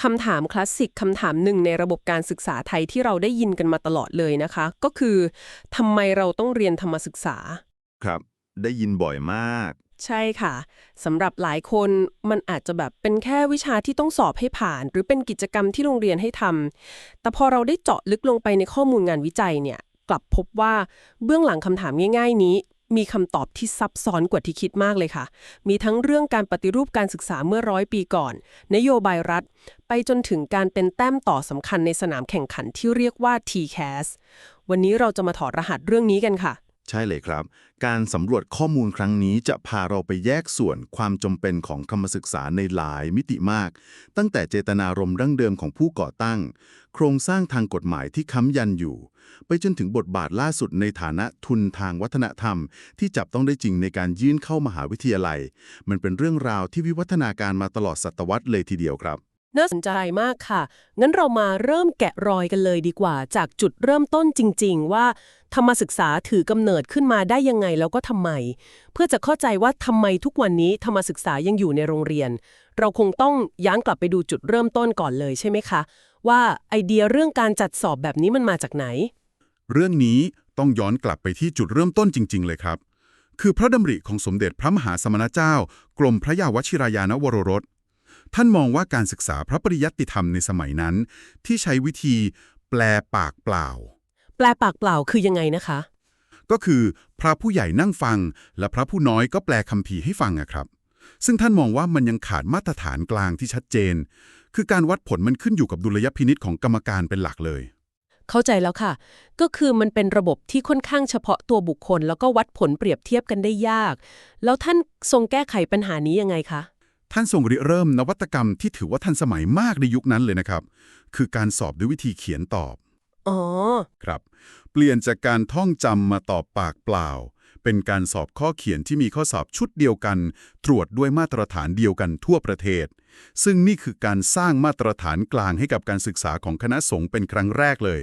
คำถามคลาสสิกคำถามหนึ่งในระบบการศึกษาไทยที่เราได้ยินกันมาตลอดเลยนะคะ ก็คือทำไมเราต้องเรียนธรรมศึกษา ครับ ได้ยินบ่อยมาก ใช่ค่ะสำหรับหลายคนมันอาจจะแบบเป็นแค่วิชาที่ต้องสอบให้ผ่าน หรือเป็นกิจกรรมที่โรงเรียนให้ทำแต่พอเราได้เจาะลึกลงไปในข้อมูลงานวิจัยเนี่ย กลับพบว่าเบื้องหลังคำถามง่าย ๆ นี้ มีคำตอบที่ซับซ้อนกว่าที่คิดมากเลยค่ะ มีทั้งเรื่องการปฏิรูปการศึกษาเมื่อร้อยปีก่อน นโยบายรัฐ ไปจนถึงการเป็นแต้มต่อสำคัญในสนามแข่งขันที่เรียกว่า TCAS วันนี้เราจะมาถอดรหัสเรื่องนี้กันค่ะ ใช่เลยครับ การสำรวจข้อมูลครั้งนี้จะพาเราไปแยกส่วนความจำเป็นของคำศึกษาในหลายมิติมาก ตั้งแต่เจตนารมณ์ดั้งเดิมของผู้ก่อตั้ง โครงสร้างทางกฎหมายที่ค้ำยันอยู่ ไปจนถึงบทบาทล่าสุดในฐานะทุนทางวัฒนธรรม ที่จับต้องได้จริงในการยื่นเข้ามหาวิทยาลัย มันเป็นเรื่องราวที่วิวัฒนาการมาตลอดศตวรรษเลยทีเดียวครับ น่าสนใจมากค่ะ งั้นเรามาเริ่มแกะรอยกันเลยดีกว่า จากจุดเริ่มต้นจริง ๆ ว่าธรรมศึกษาถือกำเนิดขึ้นมาได้ยังไงแล้วก็ทำไม เพื่อจะเข้าใจว่าทำไมทุกวันนี้ธรรมศึกษายังอยู่ในโรงเรียน เราคงต้องย้อนกลับไปดูจุดเริ่มต้นก่อนเลยใช่ไหมคะ ว่าไอเดียเรื่องการจัดสอบแบบนี้มันมาจากไหน เรื่องนี้ต้องย้อนกลับไปที่จุดเริ่มต้นจริง ๆ เลยครับ คือพระดำริของสมเด็จพระมหาสมณเจ้า กรมพระยาวชิรายานวโรรส ท่านมองว่าการศึกษาพระปริยัติธรรมในสมัยนั้น ที่ใช้วิธีแปลปากเปล่า แปลปากเปล่าคือยังไงนะคะ ก็คือพระผู้ใหญ่นั่งฟัง และพระผู้น้อยก็แปลคำภีร์ให้ฟังอะครับ ซึ่งท่านมองว่ามันยังขาดมาตรฐานกลางที่ชัดเจน คือการวัดผลมันขึ้นอยู่กับดุลยพินิษของกรรมการเป็นหลักเลย เข้าใจแล้วค่ะ ก็คือมันเป็นระบบที่ค่อนข้างเฉพาะตัวบุคคล แล้วก็วัดผลเปรียบเทียบกันได้ยาก แล้วท่านทรงแก้ไขปัญหานี้ยังไงคะ ท่านทรงริเริ่มนวัตกรรมที่ถือว่าทันสมัยมากในยุคนั้นเลยนะครับ คือการสอบด้วยวิธีเขียนตอบ อ๋อ ครับ เปลี่ยนจากการท่องจำมาตอบปากเปล่า เป็นการสอบข้อเขียนที่มีข้อสอบชุดเดียวกัน ตรวจด้วยมาตรฐานเดียวกันทั่วประเทศ ซึ่งนี่คือการสร้างมาตรฐานกลางให้กับการศึกษาของคณะสงฆ์เป็นครั้งแรกเลย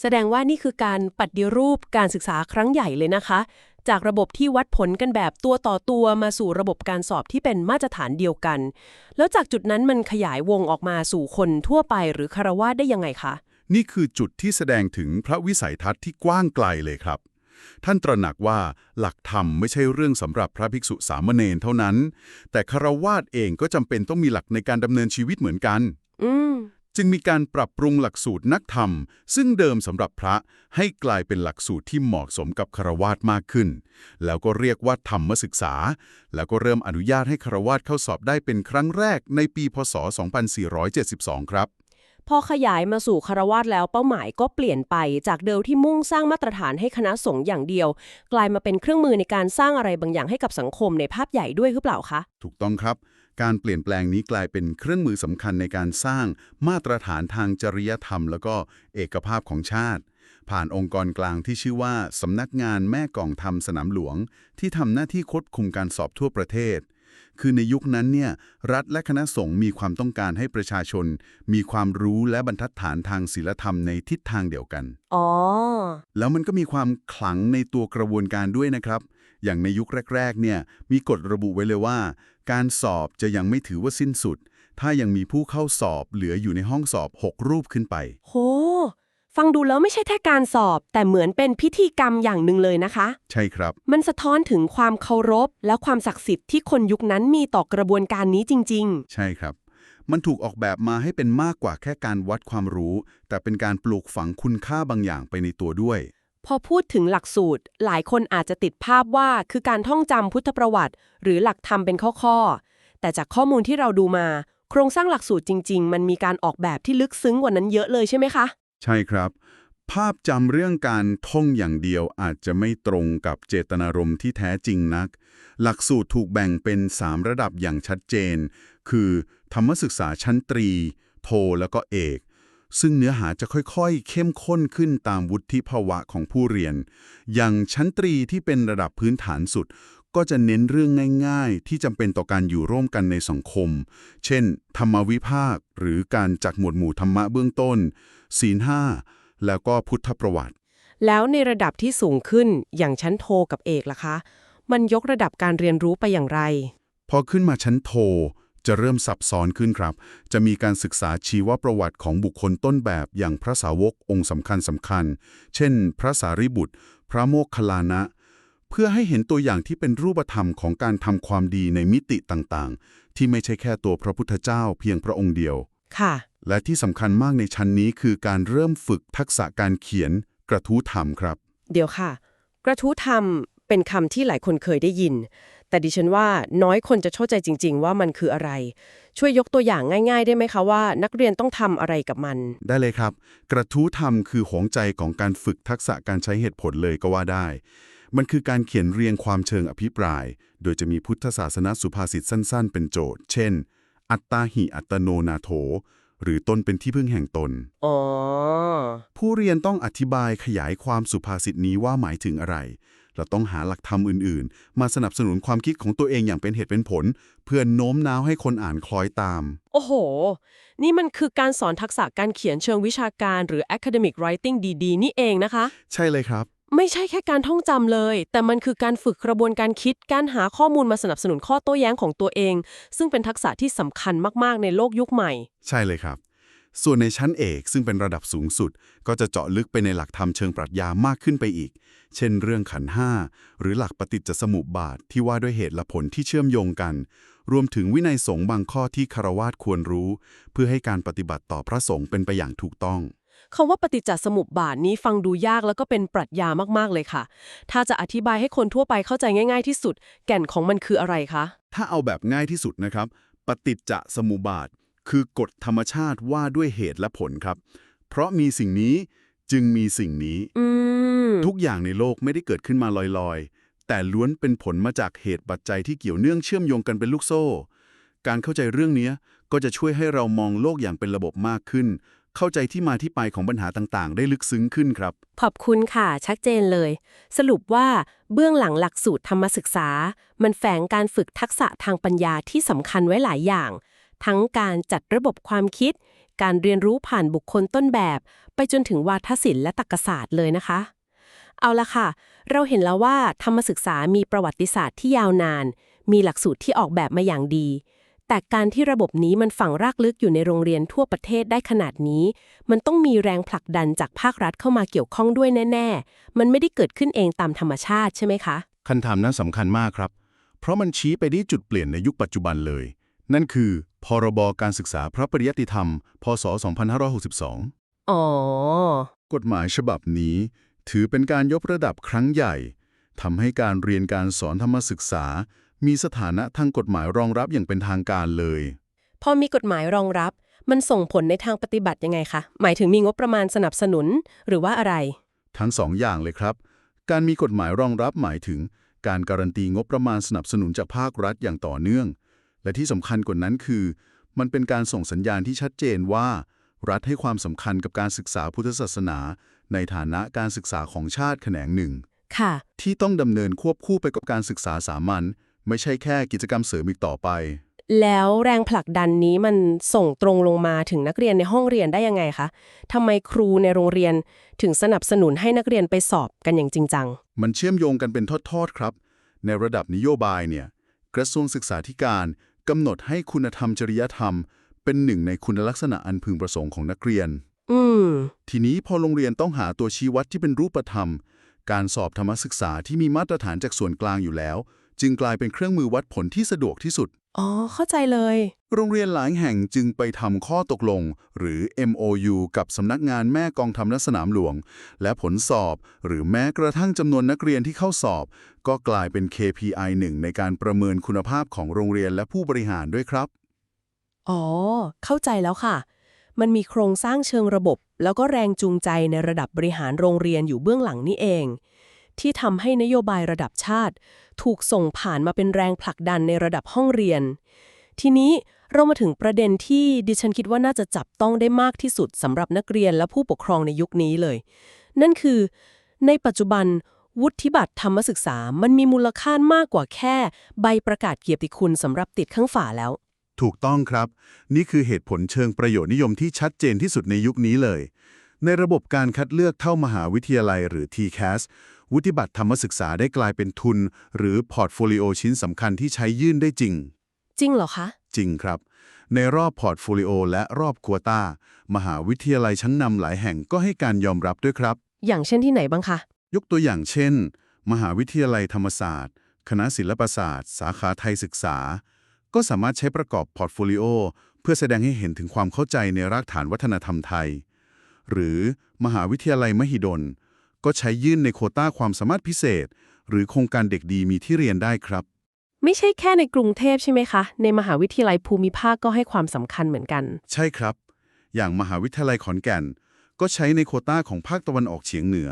แสดงว่านี่คือการปฏิรูปการศึกษาครั้งใหญ่เลยนะคะ จากระบบที่วัดผลกันแบบตัวต่อตัวมาสู่ระบบการสอบที่เป็นมาตรฐานเดียวกัน แล้วจากจุดนั้นมันขยายวงออกมาสู่คนทั่วไปหรือคารวะได้ยังไงคะ นี่คือจุดที่แสดงถึงพระวิสัยทัศน์ที่กว้างไกลเลยครับ ท่านตระหนักว่าหลักธรรมไม่ใช่เรื่องสำหรับพระภิกษุสามเณรเท่านั้น แต่คารวาสเองก็จำเป็นต้องมีหลักในการดำเนินชีวิตเหมือนกัน อืม จึงมีการปรับปรุงหลักสูตรนักธรรม ซึ่งเดิมสำหรับพระให้กลายเป็นหลักสูตรที่เหมาะสมกับคารวาสมากขึ้น แล้วก็เรียกว่าธรรมศึกษา แล้วก็เริ่มอนุญาตให้คารวาสเข้าสอบได้เป็นครั้งแรกในปีพศ 2472 ครับ พอขยายมาสู่คารวาสแล้วเป้าหมายก็เปลี่ยนไปจากเดิมที่มุ่งสร้างมาตรฐานให้คณะสงฆ์อย่างเดียว กลายมาเป็นเครื่องมือในการสร้างอะไรบางอย่างให้กับสังคมในภาพใหญ่ด้วยหรือเปล่าคะถูกต้องครับ การเปลี่ยนแปลงนี้กลายเป็นเครื่องมือสำคัญในการสร้างมาตรฐานทางจริยธรรม แล้วก็เอกภาพของชาติ ผ่านองค์กรกลางที่ชื่อว่าสำนักงานแม่กองธรรมสนามหลวง ที่ทำหน้าที่ควบคุมการสอบทั่วประเทศ คือในยุคนั้นเนี่ยรัฐและคณะสงฆ์มีความต้องการให้ประชาชน มีความรู้และบรรทัดฐานทางศีลธรรมในทิศทางเดียวกันอ๋อแล้วมันก็มีความขลังในตัวกระบวนการด้วยนะครับ อย่างในยุคแรก ๆ เนี่ย มีกฎระบุไว้เลยว่า การสอบจะยังไม่ถือว่าสิ้นสุด ถ้ายังมีผู้เข้าสอบเหลืออยู่ในห้องสอบ 6 รูปขึ้นไป โห ฟังดูแล้วไม่ใช่แค่การสอบ แต่เหมือนเป็นพิธีกรรมอย่างหนึ่งเลยนะคะ ใช่ครับ มันสะท้อนถึงความเคารพ และความศักดิ์สิทธิ์ที่คนยุคนั้นมีต่อกระบวนการนี้จริงใช่ครับ มันถูกออกแบบมาให้เป็นมากกว่าแค่การวัดความรู้ แต่เป็นการปลูกฝังคุณค่าบางอย่างไปในตัวด้วยๆ พอพูดถึงหลักสูตร หลายคนอาจจะติดภาพว่าคือการท่องจำพุทธประวัติ หรือหลักธรรมเป็นข้อๆ แต่จากข้อมูลที่เราดูมา โครงสร้างหลักสูตรจริง ๆ มันมีการออกแบบที่ลึกซึ้งกว่านั้นเยอะเลยใช่ไหมคะ ใช่ครับ ภาพจำเรื่องการท่องอย่างเดียวอาจจะไม่ตรงกับเจตนารมณ์ที่แท้จริงนัก หลักสูตรถูกแบ่งเป็น 3 ระดับอย่างชัดเจน คือ ธรรมศึกษาชั้นตรี โท แล้วก็เอก ซึ่งเนื้อหาจะค่อยๆ เข้มข้นขึ้นตามวุฒิภาวะของผู้เรียน อย่างชั้นตรีที่เป็นระดับพื้นฐานสุด ก็จะเน้นเรื่องง่ายๆ ที่จำเป็นต่อการอยู่ร่วมกันในสังคม เช่น ธรรมวิภาค หรือการจัดหมวดหมู่ธรรมะเบื้องต้น ศีลห้าแล้วก็พุทธประวัติ แล้วในระดับที่สูงขึ้นอย่างชั้นโทกับเอกล่ะคะ มันยกระดับการเรียนรู้ไปอย่างไร พอขึ้นมาชั้นโท จะเริ่มซับซ้อนขึ้นครับ จะมีการศึกษาชีวประวัติของบุคคลต้นแบบอย่างพระสาวกองค์สำคัญสำคัญ เช่น พระสารีบุตร พระโมคคัลลานะ เพื่อให้เห็นตัวอย่างที่เป็นรูปธรรมของการทำความดีในมิติต่างๆ ที่ไม่ใช่แค่ตัวพระพุทธเจ้าเพียงพระองค์เดียว ค่ะ และที่สำคัญมากในชั้นนี้คือการเริ่มฝึกทักษะการเขียนกระทู้ธรรมครับ เดี๋ยวค่ะ กระทู้ธรรมเป็นคำที่หลายคนเคยได้ยิน แต่ดิฉันว่าน้อยคนจะเข้าใจจริง ๆ ว่ามันคืออะไร ช่วยยกตัวอย่างง่าย ๆ ได้ไหมคะว่า นักเรียนต้องทำอะไรกับมัน ได้เลยครับ กระทู้ธรรมคือหวงใจของการฝึกทักษะการใช้เหตุผลเลยก็ว่าได้ มันคือการเขียนเรียงความเชิงอภิปราย โดยจะมีพุทธศาสนสุภาษิตสั้น ๆ เป็นโจทย์ เช่น อัตตาหิอัตโนนาโถหรือตนเป็นที่พึ่งแห่งตนอ๋อผู้เรียนต้องอธิบายขยายความสุภาษิตนี้ว่าหมายถึงอะไร และต้องหาหลักธรรมอื่นๆ มาสนับสนุนความคิดของตัวเองอย่างเป็นเหตุเป็นผล เพื่อโน้มน้าวให้คนอ่านคล้อยตาม โอ้โห นี่มันคือการสอนทักษะการเขียนเชิงวิชาการหรือ academic writing ดีๆ นี่เองนะคะ ใช่เลยครับ ไม่ใช่แค่การท่องจำเลย แต่มันคือการฝึกกระบวนการคิด การหาข้อมูลมาสนับสนุนข้อโต้แย้งของตัวเอง ซึ่งเป็นทักษะที่สำคัญมากๆ ในโลกยุคใหม่ ใช่เลยครับ ส่วนในชั้นเอกซึ่งเป็นระดับสูงสุด ก็จะเจาะลึกไปในหลักธรรมเชิงปรัชญามากขึ้นไปอีก เช่น เรื่องขันธ์ห้าหรือหลักปฏิจจสมุปบาทที่ว่าด้วยเหตุและผลที่เชื่อมโยงกัน รวมถึงวินัยสงฆ์บางข้อที่คารวาสควรรู้ เพื่อให้การปฏิบัติต่อพระสงฆ์เป็นไปอย่างถูกต้องคำว่าปฏิจจสมุปบาทนี้ฟังดูยากแล้วก็เป็นปรัชญามากๆเลยค่ะ ถ้าจะอธิบายให้คนทั่วไปเข้าใจง่าย ๆ ที่สุด แก่นของมันคืออะไรคะ ถ้าเอาแบบง่ายที่สุดนะครับ ปฏิจจสมุปบาท คือกฎธรรมชาติว่าด้วยเหตุและผลครับ เพราะมีสิ่งนี้จึงมีสิ่งนี้อืมทุกอย่างในโลกไม่ได้เกิดขึ้นมาลอยๆ แต่ล้วนเป็นผลมาจากเหตุปัจจัยที่เกี่ยวเนื่องเชื่อมโยงกันเป็นลูกโซ่ การเข้าใจเรื่องนี้ก็จะช่วยให้เรามองโลกอย่างเป็นระบบมากขึ้น เข้าใจที่มาที่ไปของปัญหาต่างๆ ได้ลึกซึ้งขึ้นครับ ขอบคุณค่ะชัดเจนเลย สรุปว่าเบื้องหลังหลักสูตรธรรมศึกษา มันแฝงการฝึกทักษะทางปัญญาที่สำคัญไว้หลายอย่าง ทั้งการจัดระบบความคิด การเรียนรู้ผ่านบุคคลต้นแบบ ไปจนถึงวาทศิลป์และตรรกศาสตร์เลยนะคะ เอาละค่ะ เราเห็นแล้วว่าธรรมศึกษามีประวัติศาสตร์ที่ยาวนาน มีหลักสูตรที่ออกแบบมาอย่างดี แต่การที่ระบบนี้มันฝังรากลึกอยู่ในโรงเรียนทั่วประเทศได้ขนาดนี้ มันต้องมีแรงผลักดันจากภาครัฐเข้ามาเกี่ยวข้องด้วยแน่ ๆ มันไม่ได้เกิดขึ้นเองตามธรรมชาติใช่ไหมคะคันถามนั้นสำคัญมากครับ เพราะมันชี้ไปที่จุดเปลี่ยนในยุคปัจจุบันเลย นั่นคือ พรบการศึกษาพระปริยติธรรม พศ 2562 อ๋อ กฎหมายฉบับนี้ ถือเป็นการยกระดับครั้งใหญ่ทำให้การเรียนการสอนธรรมศึกษา มีสถานะทางกฎหมายรองรับอย่างเป็นทางการเลย พอมีกฎหมายรองรับ มันส่งผลในทางปฏิบัติยังไงคะ หมายถึงมีงบประมาณสนับสนุนหรือว่าอะไร ทั้งสองอย่างเลยครับ การมีกฎหมายรองรับหมายถึง การการันตีงบประมาณสนับสนุนจากภาครัฐอย่างต่อเนื่อง และที่สำคัญกว่านั้นคือ มันเป็นการส่งสัญญาณที่ชัดเจนว่า รัฐให้ความสำคัญกับการศึกษาพุทธศาสนา ในฐานะการศึกษาของชาติแขนงหนึ่งค่ะที่ต้องดำเนินควบคู่ไปกับการศึกษาสามัญไม่ใช่แค่กิจกรรมเสริมอีกต่อไป แล้วแรงผลักดันนี้มันส่งตรงลงมาถึงนักเรียนในห้องเรียนได้ยังไงคะทำไมครูในโรงเรียนถึงสนับสนุนให้นักเรียนไปสอบกันอย่างจริงจัง มันเชื่อมโยงกันเป็นทอดๆครับ ในระดับนโยบายเนี่ย กระทรวงศึกษาธิการ กำหนดให้คุณธรรมจริยธรรม เป็นหนึ่งในคุณลักษณะอันพึงประสงค์ของนักเรียน อืมทีนี้พอโรงเรียนต้องหาตัวชี้วัดที่เป็นรูปธรรม การสอบธรรมศึกษาที่มีมาตรฐานจากส่วนกลางอยู่แล้ว จึงกลายเป็นเครื่องมือวัดผลที่สะดวกที่สุด อ๋อ เข้าใจเลย โรงเรียนหลายแห่งจึงไปทำข้อตกลง หรือ MOU กับสำนักงานแม่กองทัพและสนามหลวง และผลสอบ หรือแม้กระทั่งจำนวนนักเรียนที่เข้าสอบ ก็กลายเป็น KPI หนึ่งในการประเมินคุณภาพของโรงเรียนและผู้บริหารด้วยครับ อ๋อ เข้าใจแล้วค่ะ มันมีโครงสร้างเชิงระบบ แล้วก็แรงจูงใจในระดับบริหารโรงเรียนอยู่เบื้องหลังนี่เอง ที่ทำให้นโยบายระดับชาติ ถูกส่งผ่านมาเป็นแรงผลักดันในระดับห้องเรียน ทีนี้เรามาถึงประเด็นที่ดิฉันคิดว่าน่าจะจับต้องได้มากที่สุดสำหรับนักเรียนและผู้ปกครองในยุคนี้เลย นั่นคือ ในปัจจุบันวุฒิบัตรธรรมศึกษา มันมีมูลค่ามากกว่าแค่ ใบประกาศเกียรติคุณสำหรับติดข้างฝาแล้ว ถูกต้องครับ นี่คือเหตุผลเชิงประโยชน์นิยมที่ชัดเจนที่สุดในยุคนี้เลย ในระบบการคัดเลือกเข้ามหาวิทยาลัยหรือ TCAS วุฒิบัตรธรรมศึกษาได้กลายเป็นทุน หรือพอร์ตโฟลิโอชิ้นสำคัญที่ใช้ยื่นได้จริง จริงเหรอคะ จริงครับ ในรอบพอร์ตโฟลิโอและรอบกัวตามหาวิทยาลัยชั้นนำหลายแห่งก็ให้การยอมรับด้วยครับ อย่างเช่นที่ไหนบ้างคะ ยกตัวอย่างเช่น มหาวิทยาลัยธรรมศาสตร์ คณะศิลปศาสตร์ สาขาไทยศึกษา ก็สามารถใช้ประกอบพอร์ตโฟลิโอเพื่อแสดงให้เห็นถึงความเข้าใจในรากฐานวัฒนธรรมไทย หรือมหาวิทยาลัยมหิดล ก็ใช้ยื่นในโควต้าความสามารถพิเศษ หรือโครงการเด็กดีมีที่เรียนได้ครับ ไม่ใช่แค่ในกรุงเทพใช่ไหมคะ ในมหาวิทยาลัยภูมิภาคก็ให้ความสำคัญเหมือนกัน ใช่ครับ อย่างมหาวิทยาลัยขอนแก่น ก็ใช้ในโควต้าของภาคตะวันออกเฉียงเหนือ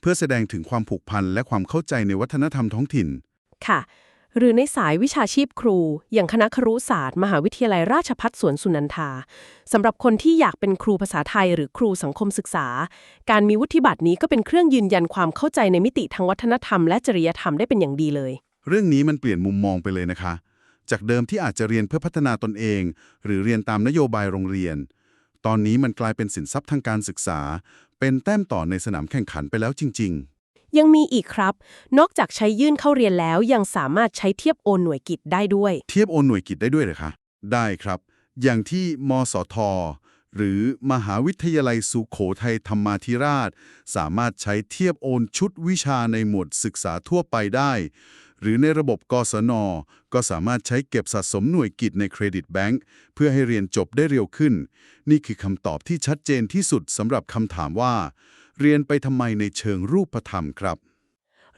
เพื่อแสดงถึงความผูกพันและความเข้าใจในวัฒนธรรมท้องถิ่น ค่ะ หรือในสายวิชาชีพครู อย่างคณะครุศาสตร์ มหาวิทยาลัยราชภัฏสวนสุนันทาสำหรับคนที่อยากเป็นครูภาษาไทย หรือครูสังคมศึกษา การมีวุฒิบัตรนี้ก็เป็นเครื่องยืนยันความเข้าใจในมิติทางวัฒนธรรมและจริยธรรมได้เป็นอย่างดีเลย เรื่องนี้มันเปลี่ยนมุมมองไปเลยนะคะ จากเดิมที่อาจจะเรียนเพื่อพัฒนาตนเอง หรือเรียนตามนโยบายโรงเรียน ตอนนี้มันกลายเป็นสินทรัพย์ทางการศึกษา เป็นแต้มต่อในสนามแข่งขันไปแล้วจริง ๆ ยังมีอีกครับ นอกจากใช้ยื่นเข้าเรียนแล้วยังสามารถใช้เทียบโอนหน่วยกิจได้ด้วย เทียบโอนหน่วยกิจได้ด้วยเหรอคะ ได้ครับ อย่างที่มสท หรือมหาวิทยาลัยสุโขทัยธรรมาธิราช สามารถใช้เทียบโอนชุดวิชาในหมวดศึกษาทั่วไปได้ หรือในระบบกศน ก็สามารถใช้เก็บสะสมหน่วยกิจในเครดิตแบงก์เพื่อให้เรียนจบได้เร็วขึ้น นี่คือคำตอบที่ชัดเจนที่สุดสำหรับคำถามว่า เรียนไปทำไมในเชิงรูปธรรมครับ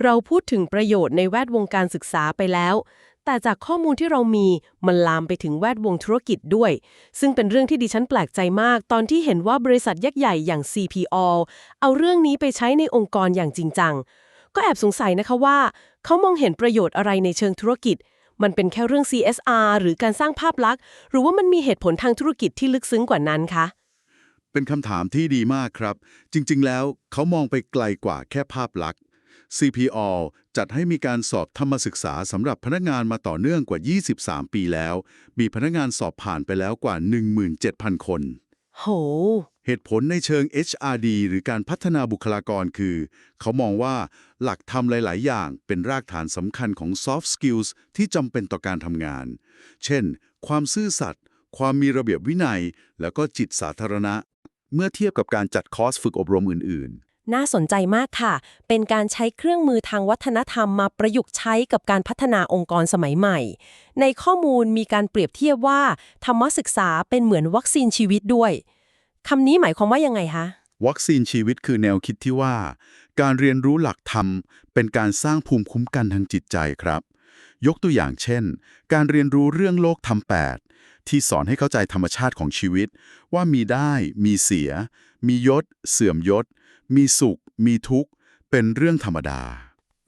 เราพูดถึงประโยชน์ในแวดวงการศึกษาไปแล้ว แต่จากข้อมูลที่เรามีมันลามไปถึงแวดวงธุรกิจด้วย ซึ่งเป็นเรื่องที่ดิฉันแปลกใจมาก ตอนที่เห็นว่าบริษัทยักษ์ใหญ่อย่าง CPO เอาเรื่องนี้ไปใช้ในองค์กรอย่างจริงจัง ก็แอบสงสัยนะคะว่า เขามองเห็นประโยชน์อะไรในเชิงธุรกิจ มันเป็นแค่เรื่อง CSR หรือการสร้างภาพลักษณ์ หรือว่ามันมีเหตุผลทางธุรกิจที่ลึกซึ้งกว่านั้นคะ เป็นคำถามที่ดีมากครับ จริงๆ แล้วเขามองไปไกลกว่าแค่ภาพลักษณ์ CPO จัดให้มีการสอบธรรมศึกษาสำหรับพนักงานมาต่อเนื่องกว่า 23 ปีแล้ว มีพนักงานสอบผ่านไปแล้วกว่า 17,000 คน โห เหตุผลในเชิง HRD หรือการพัฒนาบุคลากรคือ เขามองว่าหลักธรรมหลาย ๆ อย่างเป็นรากฐานสำคัญของ soft skills ที่จำเป็นต่อการทำงาน เช่น ความซื่อสัตย์ความมีระเบียบวินัย แล้วก็จิตสาธารณะ เมื่อเทียบกับการจัดคอร์สฝึกอบรมอื่นน่าสนใจมากค่ะ เป็นการใช้เครื่องมือทางวัฒนธรรมมาประยุกต์ใช้กับการพัฒนาองค์กรสมัยใหม่ ในข้อมูลมีการเปรียบเทียบว่า ธรรมศึกษาเป็นเหมือนวัคซีนชีวิตด้วย คำนี้หมายความว่ายังไงคะๆวัคซีนชีวิตคือแนวคิดที่ว่า การเรียนรู้หลักธรรม เป็นการสร้างภูมิคุ้มกันทางจิตใจครับ ยกตัวอย่างเช่น การเรียนรู้เรื่องโลกธรรมแปด ที่สอนให้เข้าใจธรรมชาติของชีวิต ว่ามีได้ มีเสีย มียศ เสื่อมยศ มีสุข มีทุกข์ เป็นเรื่องธรรมดา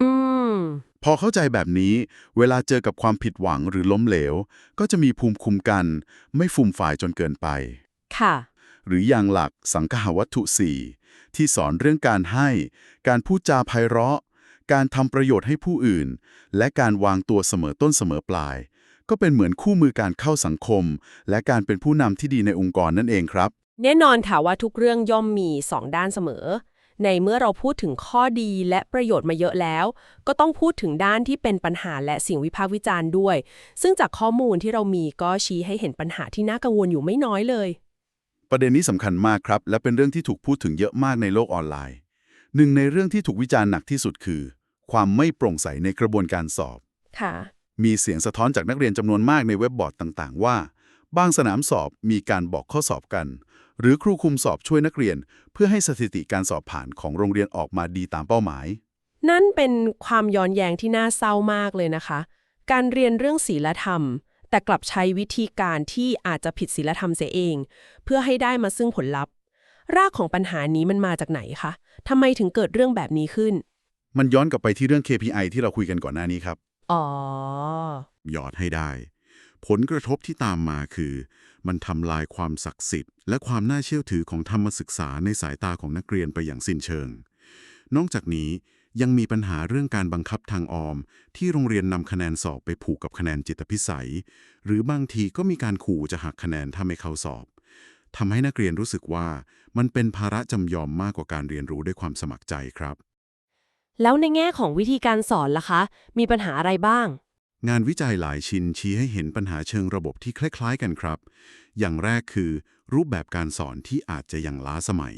อืมพอเข้าใจแบบนี้ เวลาเจอกับความผิดหวังหรือล้มเหลว ก็จะมีภูมิคุ้มกัน ไม่ฟุ่มฝ่ายจนเกินไป ค่ะ หรืออย่างหลักสังคหวัตถุ4ที่สอนเรื่องการให้ การพูดจาไพเราะ การทำประโยชน์ให้ผู้อื่น และการวางตัวเสมอต้นเสมอปลาย ก็เป็นเหมือนคู่มือการเข้าสังคม และการเป็นผู้นำที่ดีในองค์กรนั่นเองครับ แน่นอนค่ะว่าทุกเรื่องย่อมมีสองด้านเสมอ ในเมื่อเราพูดถึงข้อดีและประโยชน์มาเยอะแล้ว ก็ต้องพูดถึงด้านที่เป็นปัญหาและสิ่งวิพากษ์วิจารณ์ด้วย ซึ่งจากข้อมูลที่เรามีก็ชี้ให้เห็นปัญหาที่น่ากังวลอยู่ไม่น้อยเลย ประเด็นนี้สำคัญมากครับ และเป็นเรื่องที่ถูกพูดถึงเยอะมากในโลกออนไลน์ หนึ่งในเรื่องที่ถูกวิจารณ์หนักที่สุดคือ ความไม่โปร่งใสในกระบวนการสอบค่ะ มีเสียงสะท้อนจากนักเรียนจำนวนมากในเว็บบอร์ดต่างๆ ว่า บางสนามสอบมีการบอกข้อสอบกัน หรือครูคุมสอบช่วยนักเรียน เพื่อให้สถิติการสอบผ่านของโรงเรียนออกมาดีตามเป้าหมาย นั่นเป็นความย้อนแย้งที่น่าเศร้ามากเลยนะคะ การเรียนเรื่องศีลธรรม แต่กลับใช้วิธีการที่อาจจะผิดศีลธรรมเสียเอง เพื่อให้ได้มาซึ่งผลลัพธ์ รากของปัญหานี้มันมาจากไหนคะทำไมถึงเกิดเรื่องแบบนี้ขึ้น มันย้อนกลับไปที่เรื่อง KPI ที่เราคุยกันก่อนหน้านี้ครับ อ๋อยอดให้ได้ ผลกระทบที่ตามมาคือ มันทำลายความศักดิ์สิทธิ์ และความน่าเชื่อถือของธรรมศึกษาในสายตาของนักเรียนไปอย่างสิ้นเชิง นอกจากนี้ยังมีปัญหาเรื่องการบังคับทางออม ที่โรงเรียนนำคะแนนสอบไปผูกกับคะแนนจิตพิสัย หรือบางทีก็มีการขู่จะหักคะแนนถ้าไม่เข้าสอบทำให้นักเรียนรู้สึกว่ามันเป็นภาระจำยอมมากกว่าการเรียนรู้ด้วยความสมัครใจครับ แล้วในแง่ของวิธีการสอนล่ะคะ มีปัญหาอะไรบ้าง งานวิจัยหลายชิ้นชี้ให้เห็นปัญหาเชิงระบบที่คล้าย ๆ กันครับ อย่างแรกคือ รูปแบบการสอนที่อาจจะยังล้าสมัย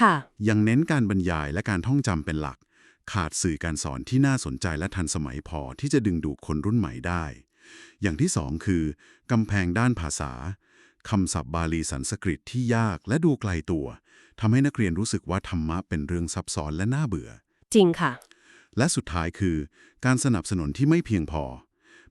ค่ะ ยังเน้นการบรรยายและการท่องจำเป็นหลัก ขาดสื่อการสอนที่น่าสนใจและทันสมัยพอที่จะดึงดูดคนรุ่นใหม่ได้ อย่างที่สองคือกำแพงด้านภาษาคำศัพท์บาลีสันสกฤตที่ยากและดูไกลตัวทำให้นักเรียนรู้สึกว่าธรรมะเป็นเรื่องซับซ้อนและน่าเบื่อ จริงค่ะ และสุดท้ายคือ การสนับสนุนที่ไม่เพียงพอ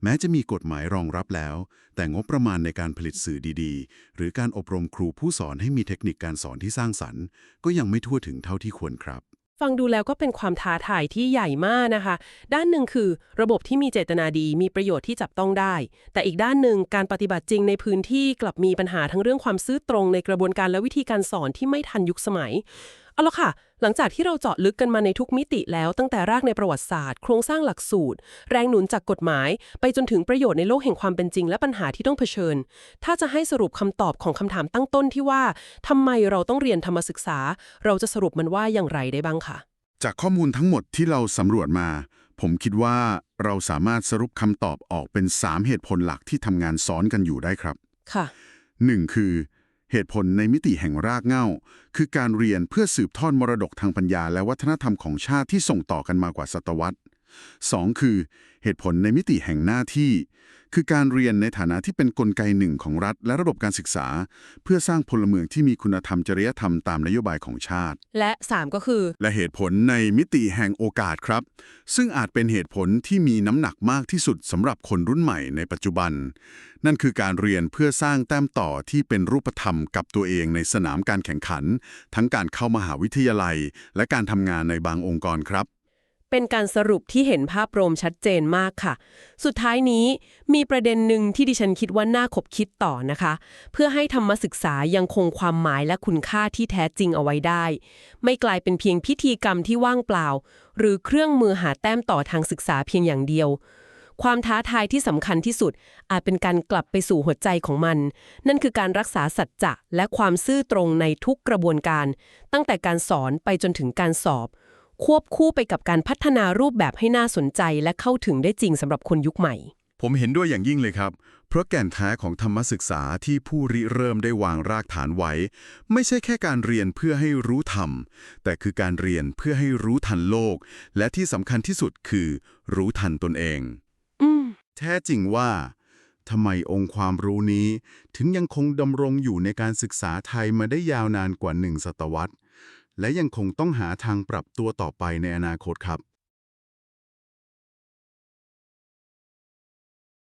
แม้จะมีกฎหมายรองรับแล้ว แต่งบประมาณในการผลิตสื่อดีๆ หรือการอบรมครูผู้สอนให้มีเทคนิคการสอนที่สร้างสรรค์ ก็ยังไม่ทั่วถึงเท่าที่ควรครับฟังดูแล้วก็เป็นความท้าทายที่ใหญ่มากนะคะ ด้านหนึ่งคือระบบที่มีเจตนาดีมีประโยชน์ที่จับต้องได้ แต่อีกด้านหนึ่งการปฏิบัติจริงในพื้นที่กลับมีปัญหาทั้งเรื่องความซื่อตรงในกระบวนการและวิธีการสอนที่ไม่ทันยุคสมัย เอาละค่ะ หลังจากที่เราเจาะลึกกันมาในทุกมิติแล้วตั้งแต่รากในประวัติศาสตร์ โครงสร้างหลักสูตร แรงหนุนจากกฎหมาย ไปจนถึงประโยชน์ในโลกแห่งความเป็นจริงและปัญหาที่ต้องเผชิญ ถ้าจะให้สรุปคำตอบของคำถามตั้งต้นที่ว่าทำไมเราต้องเรียนธรรมศึกษา เราจะสรุปมันว่าอย่างไรได้บ้างคะจากข้อมูลทั้งหมดที่เราสำรวจมา ผมคิดว่าเราสามารถสรุปคำตอบออกเป็น 3 เหตุผลหลักที่ทำงานซ้อนกันอยู่ได้ครับ ค่ะ 1. คือ เหตุผลในมิติแห่งรากเหง้า คือการเรียนเพื่อสืบทอดมรดกทางปัญญาและวัฒนธรรมของชาติที่ส่งต่อกันมากว่าศตวรรษ 2. คือเหตุผลในมิติแห่งหน้าที่ คือการเรียนในฐานะที่เป็นนกลไกหนึ่งของรัฐและระบบการศึกษา เพื่อสร้างพลเมืองที่มีคุณธรรมจริยธรรมตามนโยบายของชาติ และ 3 ก็คือ และเหตุผลในมิติแห่งโอกาสครับ ซึ่งอาจเป็นเหตุผลที่มีน้ำหนักมากที่สุดสำหรับคนรุ่นใหม่ในปัจจุบัน นั่นคือการเรียนเพื่อสร้างแต้มต่อที่เป็นรูปธรรมกับตัวเองในสนามการแข่งขัน ทั้งการเข้ามหาวิทยาลัย และการทำงานในบางองค์กรครับ เป็นการสรุปที่เห็นภาพรวมชัดเจนมากค่ะ สุดท้ายนี้มีประเด็นหนึ่งที่ดิฉันคิดว่าน่าขบคิดต่อนะคะ เพื่อให้ธรรมศึกษายังคงความหมายและคุณค่าที่แท้จริงเอาไว้ได้ ไม่กลายเป็นเพียงพิธีกรรมที่ว่างเปล่า หรือเครื่องมือหาแต้มต่อทางศึกษาเพียงอย่างเดียว ความท้าทายที่สำคัญที่สุด อาจเป็นการกลับไปสู่หัวใจของมัน นั่นคือการรักษาสัจจะและความซื่อตรงในทุกกระบวนการ ตั้งแต่การสอนไปจนถึงการสอบ ควบคู่ไปกับการพัฒนารูปแบบให้น่าสนใจและเข้าถึงได้จริงสำหรับคนยุคใหม่ ผมเห็นด้วยอย่างยิ่งเลยครับ เพราะแก่นแท้ของธรรมศึกษาที่ผู้ริเริ่มได้วางรากฐานไว้ ไม่ใช่แค่การเรียนเพื่อให้รู้ธรรม แต่คือการเรียนเพื่อให้รู้ทันโลก และที่สำคัญที่สุดคือ รู้ทันตนเองอืมแท้จริงว่าทำไมองค์ความรู้นี้ ถึงยังคงดำรงอยู่ในการศึกษาไทยมาได้ยาวนานกว่าหนึ่งศตวรรษ และยังคงต้องหาทางปรับตัวต่อไปในอนาคตครับ